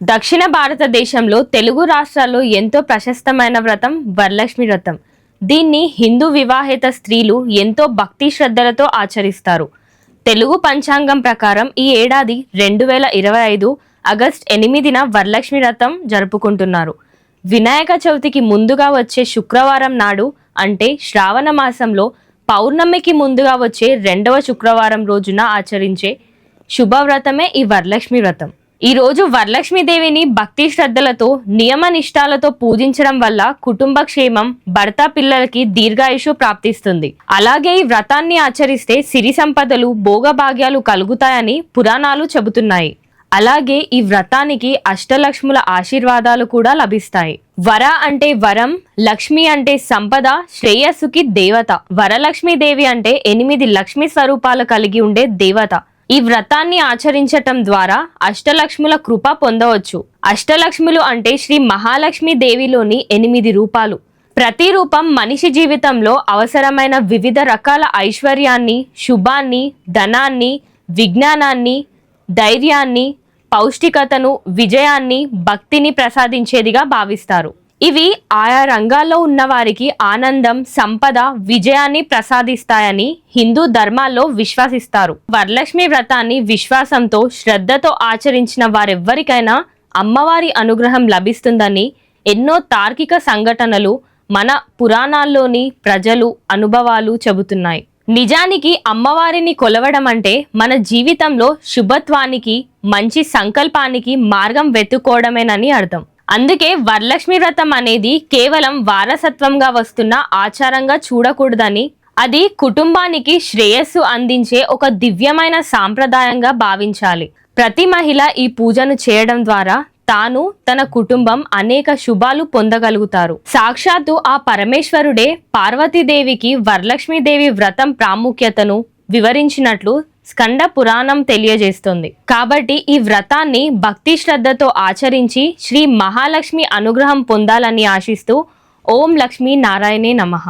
దక్షిణ భారతదేశంలో తెలుగు రాష్ట్రాల్లో ఎంతో ప్రశస్తమైన వ్రతం వరలక్ష్మి వ్రతం. దీన్ని హిందూ వివాహిత స్త్రీలు ఎంతో భక్తి శ్రద్ధలతో ఆచరిస్తారు. తెలుగు పంచాంగం ప్రకారం ఈ ఏడాది రెండు వేల ఇరవై ఐదు ఆగస్ట్ ఎనిమిదిన వరలక్ష్మి వ్రతం జరుపుకుంటున్నారు. వినాయక చవితికి ముందుగా వచ్చే శుక్రవారం నాడు అంటే శ్రావణ మాసంలో పౌర్ణమికి ముందుగా వచ్చే రెండవ శుక్రవారం రోజున ఆచరించే శుభవ్రతమే ఈ వరలక్ష్మి వ్రతం. ఈరోజు వరలక్ష్మీదేవిని భక్తి శ్రద్ధలతో నియమ నిష్టాలతో పూజించడం వల్ల కుటుంబ క్షేమం భర్త పిల్లలకి దీర్ఘాయుషు ప్రాప్తిస్తుంది. అలాగే ఈ వ్రతాన్ని ఆచరిస్తే సిరి సంపదలు భోగభాగ్యాలు కలుగుతాయని పురాణాలు చెబుతున్నాయి. అలాగే ఈ వ్రతానికి అష్టలక్ష్ముల ఆశీర్వాదాలు కూడా లభిస్తాయి. వర అంటే వరం లక్ష్మి అంటే సంపద శ్రేయస్సుకి దేవత. వరలక్ష్మీదేవి అంటే ఎనిమిది లక్ష్మి స్వరూపాలు కలిగి ఉండే దేవత. ఈ వ్రతాన్ని ఆచరించటం ద్వారా అష్టలక్ష్ముల కృప పొందవచ్చు. అష్టలక్ష్ములు అంటే శ్రీ మహాలక్ష్మి దేవిలోని ఎనిమిది రూపాలు. ప్రతి రూపం మనిషి జీవితంలో అవసరమైన వివిధ రకాల ఐశ్వర్యాన్ని శుభాన్ని ధనాన్ని విజ్ఞానాన్ని ధైర్యాన్ని పౌష్టికతను విజయాన్ని భక్తిని ప్రసాదించేదిగా భావిస్తారు. ఇవి ఆయా రంగాల్లో ఉన్న వారికి ఆనందం సంపద విజయాన్ని ప్రసాదిస్తాయని హిందూ ధర్మాల్లో విశ్వసిస్తారు. వరలక్ష్మి వ్రతాన్ని విశ్వాసంతో శ్రద్ధతో ఆచరించిన వారెవ్వరికైనా అమ్మవారి అనుగ్రహం లభిస్తుందని ఎన్నో తార్కిక సంఘటనలు మన పురాణాల్లోని ప్రజలు అనుభవాలు చెబుతున్నాయి. నిజానికి అమ్మవారిని కొలవడం అంటే మన జీవితంలో శుభత్వానికి మంచి సంకల్పానికి మార్గం వెతుక్కోవడమేనని అర్థం. అందుకే వరలక్ష్మి వ్రతం అనేది కేవలం వారసత్వంగా వస్తున్న ఆచారంగా చూడకూడదని అది కుటుంబానికి శ్రేయస్సు అందించే ఒక దివ్యమైన సాంప్రదాయంగా భావించాలి. ప్రతి మహిళ ఈ పూజను చేయడం ద్వారా తాను తన కుటుంబం అనేక శుభాలు పొందగలుగుతారు. సాక్షాత్తు ఆ పరమేశ్వరుడే పార్వతీదేవికి వరలక్ష్మీదేవి వ్రతం ప్రాముఖ్యతను వివరించినట్లు స్కంద పురాణం తెలియజేస్తుంది. కాబట్టి ఈ వ్రతాన్ని భక్తి శ్రద్ధతో ఆచరించి శ్రీ మహాలక్ష్మి అనుగ్రహం పొందాలని ఆశిస్తూ ఓం లక్ష్మీ నారాయణే నమః.